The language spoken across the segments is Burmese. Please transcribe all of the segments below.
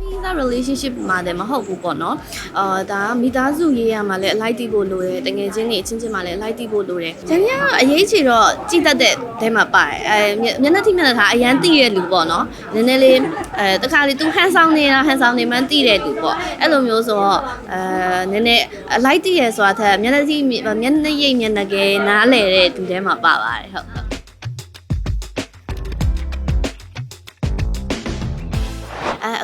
မိသား relationship မှာလည်းမဟုတ်ဘူးပေါ့နော်အာဒါကမိသားစုရေးရမှာလည်းအလိုက်တီးဖို့လိုတယ်တငယ်ချင်းတွေအချင်းချင်းမှာလည်းအလိုက်တီးဖို့လိုတယ်ဂျန်နီကအရေးချီတော့ကြည်တတ်တဲ့တဲမှာပါတယ်အဲမျက်နှာထိမျက်နှာထားအရန်တီးရဲ့လူပေါ့နော်နည်းနည်းလေးအဲတခါလေ तू ဟန်ဆောင်နေတာဟန်ဆောင်နေမှန်းတီးတဲ့လူပေါ့အဲ့လိုမျိုးဆိုတော့အဲနည်းနည်းအလိုက်တီးရယ်ဆိုတာထက်မျက်နှာထိမျက်နှာရိပ်မျက်နှာကဲနားလဲတဲ့သူတဲမှာပါပါတယ်ဟုတ်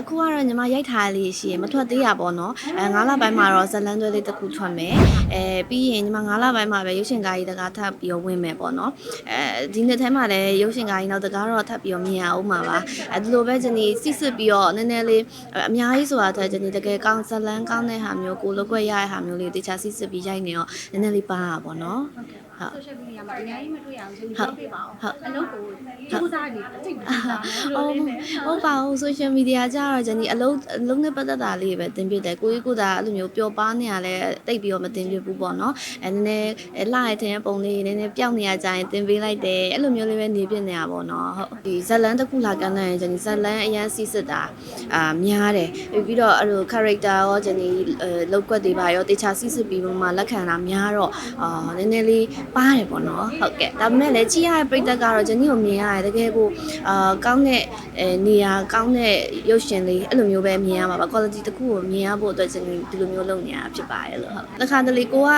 အဲအခုကတော့ညီမရိုက်ထားလေးရှိရင်မထွက်သေးရပါတော့အဲ9လပိုင်းမှာတော့ဇလန်သွဲလေးတစ်ခုထွက်မယ်အဲပြီးရင်ညီမ9လပိုင်းမှာပဲရုပ်ရှင်ကားကြီးတကားထပ်ပြီးတော့ဝင်မယ်ပေါ့နော်အဲဒီနှစ်ထဲမှာလည်းရုပ်ရှင်ကားကြီးနောက်တကားတော့ထပ်ပြီးတော့မြင်ရအောင်ပါပါအဲဒီလိုပဲဂျနီစစ်စစ်ပြီးတော့နည်းနည်းလေးအများကြီးဆိုတာထက်ဂျနီတကယ်ကောင်းဇလန်ကောင်းတဲ့ဟာမျိုးကိုလောက်ွက်ရတဲ့ဟာမျိုးလေးတခြားစစ်စစ်ပြီးရိုက်နေတော့နည်းနည်းလေးပါတာပေါ့နော် ဟုတ် social media မှာအများကြီးမတွေ့ရအောင်ရှင်ဟုတ်ပြောပြပါအောင်ဟုတ်အလုပ်ကိုစူးစမ်းနေအတိတ်မှာစူးစမ်းအော်ဟုတ်ပါဘူး social media ကြတော့ဂျန်နီအလုံးအလုံးနဲ့ပတ်သက်တာလေးပဲတင်ပြတယ်ကိုကြီးကိုသာအဲ့လိုမျိုးပျော်ပါနေရလဲတိတ်ပြီးတော့မတင်ပြဘူးပေါ့နော်အဲနည်းနည်းအဲလှရတဲ့ပုံလေးနည်းနည်းပျောက်နေရကြရင်တင်ပေးလိုက်တယ်အဲ့လိုမျိုးလေးပဲနေပြနေရပါတော့ဟုတ်ဒီဇလန်တစ်ခုလာကန်တဲ့ဂျန်နီဇလန်အရန်စီစစ်တာအာများတယ်ပြီးတော့အဲ့လို character ရောဂျန်နီလောက်ကွက်တွေပါရောတေချာစီစစ်ပြီးမှလက်ခံတာများတော့အာနည်းနည်းလေးပါတယ်ပေါ့နော်ဟုတ်ကဲ့ဒါပေမဲ့လည်းကြည့်ရတဲ့ပြိသက်ကတော့ဂျန်နီကိုမြင်ရတယ်တကယ်ကိုအာကောင်းတဲ့အဲနေရာကောင်းတဲ့ရုပ်ရှင်လေးအဲ့လိုမျိုးပဲမြင်ရမှာပါ quality တစ်ခုကိုမြင်ရဖို့အတွက်ဂျန်နီဒီလိုမျိုးလုပ်နေရတာဖြစ်ပါတယ်လို့ဟုတ်တစ်ခါတလေကိုက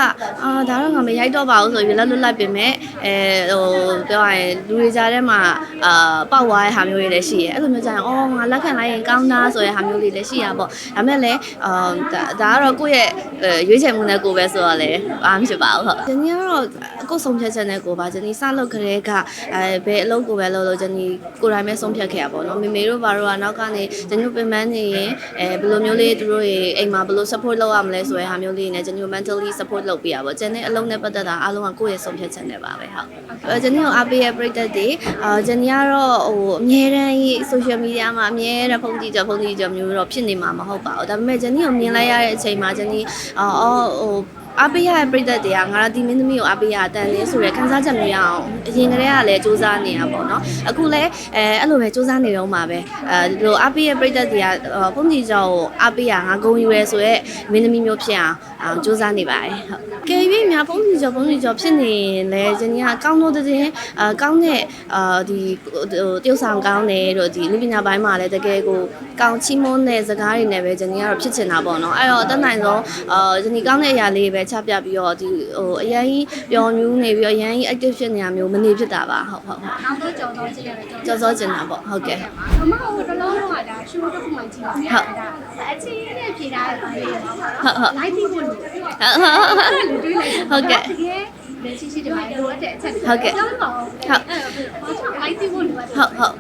အာဒါတော့ငါမရိုက်တော့ပါဘူးဆိုပြီးလက်လွတ်လိုက်ပြင်မဲ့အဲဟိုပြောရရင်လူတွေကြားထဲမှာအာပောက်သွားတဲ့ဟာမျိုးတွေလည်းရှိရဲအဲ့လိုမျိုးကြရင်အော်ငါလက်ခံလိုက်ရင်ကောင်းတာဆိုတဲ့ဟာမျိုးလေးလည်းရှိရပေါ့ဒါမဲ့လည်းအာဒါဒါကတော့ကိုယ့်ရဲ့ရွေးချယ်မှုနဲ့ကိုယ်ပဲဆိုတော့လည်းဘာမှဖြစ်ပါဘူးဟုတ်ဂျန်နီကတော့ကိုယ်ဆုံးဖြတ်ချက်နဲ့ကိုယ်ပါဂျန်နီစလုပ်ခရဲကအဲဘယ်အလုပ်ကိုပဲလုပ်လို့ဂျန်နီကိုယ်တိုင်ပဲဆုံးဖြတ်ခဲ့ရပါတော့မေမေတို့ဘာတို့ကနောက်ကနေဂျန်နီပင်ပန်းနေရင်အဲဘယ်လိုမျိုးလေးသူတို့ရေအိမ်မှာဘယ်လို support လုပ်ရမလဲဆိုတဲ့ဟာမျိုးလေးနဲ့ဂျန်နီ mentally support လုပ်ပေးရပါဂျန်နီအလုံးနဲ့ပတ်သက်တာအားလုံးကကိုယ့်ရဲ့ဆုံးဖြတ်ချက်နဲ့ပါပဲဟုတ်အဲဂျန်နီကိုအားပေးရပရိသတ်တွေအာဂျန်နီကတော့ဟိုအမြဲတမ်းကြီး social media မှာအမြဲတမ်းဖုန်းကြည့်ကြဖုန်းကြည့်ကြမျိုးတော့ဖြစ်နေမှာမဟုတ်ပါဘူးဒါပေမဲ့ဂျန်နီကိုမြင်လိုက်ရတဲ့အချိန်မှာဂျန်နီအော်ဟို အားပေးရတဲ့ပြိသက်တွေကငါတို့ဒီမင်းသမီးကိုအားပေးရတန်လေးဆိုရယ်ခန်းစားချက်မျိုးရအောင်အရင်ကတည်းကလည်းစူးစမ်းနေတာပေါ့နော်အခုလည်းအဲအဲ့လိုပဲစူးစမ်းနေတော့မှာပဲအဲဒီလိုအားပေးရပြိသက်တွေကပုံကြီးကျော်ကိုအားပေးရငါဂုံယူရဲဆိုရက်မင်းသမီးမျိုးဖြစ်အောင်စူးစမ်းနေပါတယ်ဟုတ်ကယ်၍များပုံကြီးကျော်ပုံကြီးကျော်ဖြစ်နေရင်လည်းဂျနီကကောင်းတော့တဲ့အာကောင်းတဲ့အာဒီဟိုတရုတ်ဆောင်ကောင်းတယ်တို့ဒီလူပညာပိုင်းမှာလည်းတကယ်ကိုကောင်းချီးမွမ်းတဲ့စကားတွေနဲ့ပဲဂျနီကတော့ဖြစ်ချင်တာပေါ့နော်အဲ့တော့အတက်နိုင်ဆုံးအာဂျနီကောင်းတဲ့အရာလေးပဲချပြပြီးတော့ဒီဟိုအရင်ကြီးပျော်မြူးနေပြီးတော့အရင်ကြီး active ဖြစ်နေတာမျိုးမနေဖြစ်တာပါဟုတ်ဟုတ်ဟုတ်နောက်တော့ကြော်တော့ကြည့်ရတယ်ကြော်စောကျင်တာပေါ့ဟုတ်ကဲ့အမဟိုတလုံးလုံးကဒါရှူတစ်ခုမှကြည့်ပါမယ်ဒါအချင်းနဲ့ဖြေထားတဲ့ဘာလေးရောဟုတ်ဟုတ်လိုက်ပြီးဖို့လို့ဟုတ်ဟုတ်ဟုတ်တွေးလိုက်ဟုတ်ကဲ့တကယ် လက်ရှိရှိတမိုင်းလိုအပ်တဲ့အချက်ဟုတ်ကဲ့ဟုတ်ပါဘူးဟုတ်လိုက်ပြီးဖို့လိုအပ်တယ်ဟုတ်ဟုတ်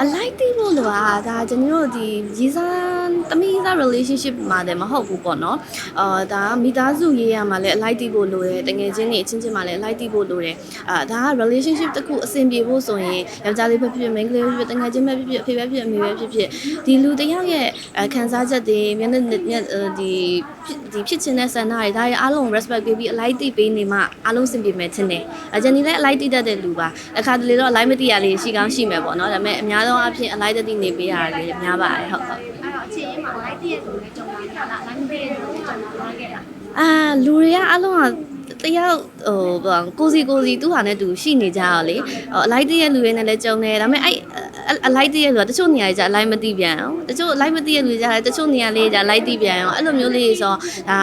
အလိုက်သိဖို့လို့อ่ะဒါကျွန်တော်တို့ဒီရီစားတမီးစား relationship မှာလည်းမဟုတ်ဘူးပေါ့နော်အာဒါကမိသားစုရေးရမှာလည်းအလိုက်သိဖို့လိုတယ်တကယ်ချင်းတွေအချင်းချင်းမှာလည်းအလိုက်သိဖို့လိုတယ်အာဒါက relationship တစ်ခုအဆင်ပြေဖို့ဆိုရင်ယောက်ျားလေးပဲဖြစ်ဖြစ်မိန်းကလေးပဲဖြစ်ဖြစ်တကယ်ချင်းပဲဖြစ်ဖြစ်အဖေပဲဖြစ်ဖြစ်အမေပဲဖြစ်ဖြစ်ဒီလူတစ်ယောက်ရဲ့အခံစားချက်တွေမျက်နှာမျက်ဒီဒီဖြစ်ချင်တဲ့ဆန္ဒတွေဒါတွေအားလုံး respect ပေးပြီးအလိုက်သိပေးနေမှအားလုံးအဆင်ပြေမယ်ထင်တယ်အဂျန်နီလည်းအလိုက်သိတတ်တဲ့လူပါအခါတလေတော့အလိုက်မသိရလေးရှိကောင်းရှိမယ်ပေါ့နော်ဒါပေမဲ့အများသောအားဖြင့်အလိုက်တသိနေပေးရတယ်လေများပါတယ်ဟုတ်ဟုတ်အဲ့တော့အချင်းမှာလိုက်တည့်ရဆိုလည်းကြုံလာခဲ့တာလိုက်မတည့်ရဆိုလည်းကြုံလာခဲ့တာအာလူတွေကအလုံးကတယောက်ဟိုဘာကိုစီကိုစီသူ့ဟာနဲ့သူရှိနေကြတော့လေဟိုအလိုက်တည့်ရဲ့လူတွေနဲ့လည်းကြုံနေဒါပေမဲ့အဲ့ အလိုက်တည့်ရဲ့လူကတချို့နေရာကြီးじゃအလိုက်မသိပြန်အောင်တချို့အလိုက်မသိရဲ့လူじゃတချို့နေရာလေးじゃလိုက်သိပြန်အောင်အဲ့လိုမျိုးလေးဆိုဒါအာ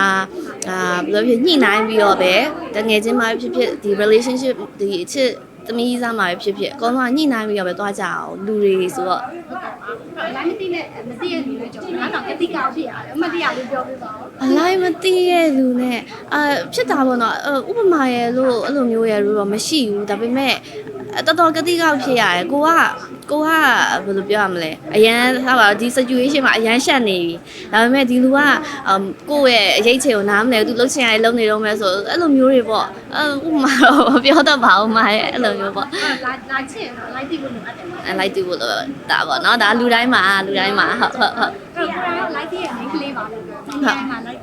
ဘယ်လိုဖြစ်ညှိနှိုင်းပြီးတော့ပဲတငယ်ချင်းမှဖြစ်ဖြစ်ဒီ relationship ဒီအချစ်သမီးစားမှာပဲဖြစ်ဖြစ်အကောင်းဆုံးညှိနှိုင်းပြီးတော့ပဲသွားကြအောင်လူတွေဆိုတော့ လိုက်မတည့်နဲ့မတည့်ရလူတွေကြုံလာတော့ကတိကောက်ဖြစ်ရတယ်အမတရားလေးပြောပြပါဦး အလိုက်မသိရဲ့လူနဲ့အာဖြစ်တာပေါ့နော်အဲ့ဥပမာရဲ့လို့အဲ့လိုမျိုးရဲ့လို့တော့မရှိဘူးဒါပေမဲ့ တော်တော်ကတိကောက်ဖြစ်ရတယ်ကိုကကိုကဘယ်လိုပြောရမလဲအရန်ဟာပါဒီ situation မှာအရန်ရှက်နေပြီဒါပေမဲ့ဒီလူကအမ်ကိုယ့်ရဲ့အရေးချေကိုနားမလဲသူလှုပ်ချင်ရလုံနေတော့မယ်ဆိုအဲ့လိုမျိုးတွေပေါ့အဲ့ဥပမာတော့မပြောတတ်ပါဘူးမရဲ့အဲ့လိုမျိုးပေါ့အဲ့လာလာချင်တော့လိုက်တည့်ဖို့လိုအပ်တယ်အဲ့လိုက်တူလို့ဒါပေါ့နော်ဒါလူတိုင်းမှာလူတိုင်းမှာဟုတ်ဟုတ်ဟုတ်အဲ့တော့ကိုယ်ကလိုက်တည့်ရမိန်းကလေးပါလို့ပြောတယ်။ဒီမှာလိုက်တ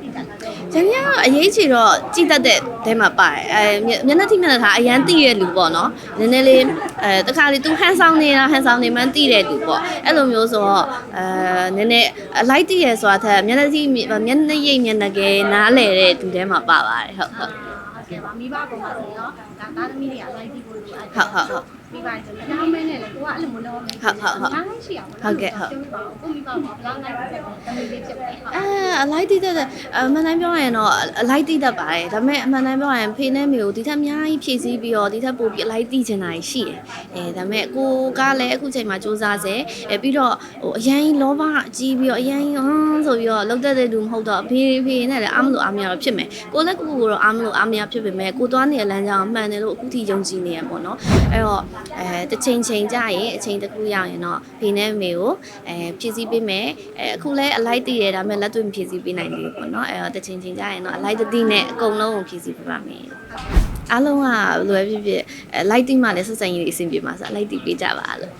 ည့်တာတော့ ဂျန်နီကတော့အရေးချီတော့ကြည်တတ်တဲ့တဲမှာပါတယ်အဲမျက်မျက်နှာထိမျက်နှာထားအရန်တိရဲ့လူပေါ့နော်နည်းနည်းလေးအဲတခါလေသူဟန်ဆောင်နေတာဟန်ဆောင်နေမှန်းတိတဲ့လူပေါ့အဲ့လိုမျိုးဆိုတော့အဲနည်းနည်းအလိုက်တိရဲ့ဆိုတာထက်မျက်နှာထိမျက်နှာရိပ်မျက်နှာကဲနားလဲတဲ့လူတဲမှာပါပါတယ်ဟုတ်ဟုတ်ဟုတ်ကဲ့ပါမိဘကောင်ပါဆိုရင်တော့ဒါသားသမီးတွေကလိုက်ပြီးဖို့လိုအပ်တယ်ဟုတ်ဟုတ်ဟုတ် မိဘဆိုတော့နောက်မဲနဲ့လေကိုကအဲ့လိုမလုပ်ဘူးအားရှိအောင်ကိုမိဘကဘလောက်နိုင်တယ်တမီးလေးဖြစ်တယ်ဟုတ်အဲအလိုက်တိတဲ့အမှန်တိုင်းပြောရရင်တော့အလိုက်တိတတ်ပါတယ်ဒါပေမဲ့အမှန်တိုင်းပြောရရင်ဖေနဲ့မေကိုဒီထက်အများကြီးဖြည့်ဆည်းပြီးတော့ဒီထက်ပိုပြီးအလိုက်တိချင်တာရှိတယ်အဲဒါပေမဲ့ကိုကလည်းအခုချိန်မှာစူးစမ်းစေအဲပြီးတော့ဟိုအရင်လောဘအကြီးပြီးတော့အရင်ဟန်းဆိုပြီးတော့လောက်တဲ့တဲ့လူမဟုတ်တော့ဖေဖေနဲ့လည်းအားမလို့အားမရတော့ဖြစ်မယ်ကိုလည်းကိုကိုတော့အားမလို့အားမရဖြစ်ပေမဲ့ကိုသွားနေတဲ့လမ်းကြောင်းမှန်တယ်လို့အခုထိယုံကြည်နေရပေါ့နော်အဲ့တော့အဲတစ်ချိန်ချိန်ကြာရင်အချိန်တစ်ခုရောက်ရင်တော့ဖေနဲ့မေကိုအဲဖြည့်ဆည်းပေးမယ်အဲအခုလည်းအလိုက်တည်ရဒါပေမဲ့လက်တွေ့မဖြည့်ဆည်းပေးနိုင်သေးဘူးပေါ့နော်အဲ့တော့တစ်ချိန်ချိန်ကြာရင်တော့အလိုက်တတိနဲ့အကုန်လုံးကိုဖြည့်ဆည်းပေးပါမယ်အားလုံးကဘယ်လိုပဲဖြစ်ဖြစ်အဲလိုက်တိမှလည်းဆက်ဆံရေးတွေအဆင်ပြေမှာဆိုအလိုက်တိပေးကြပါလို့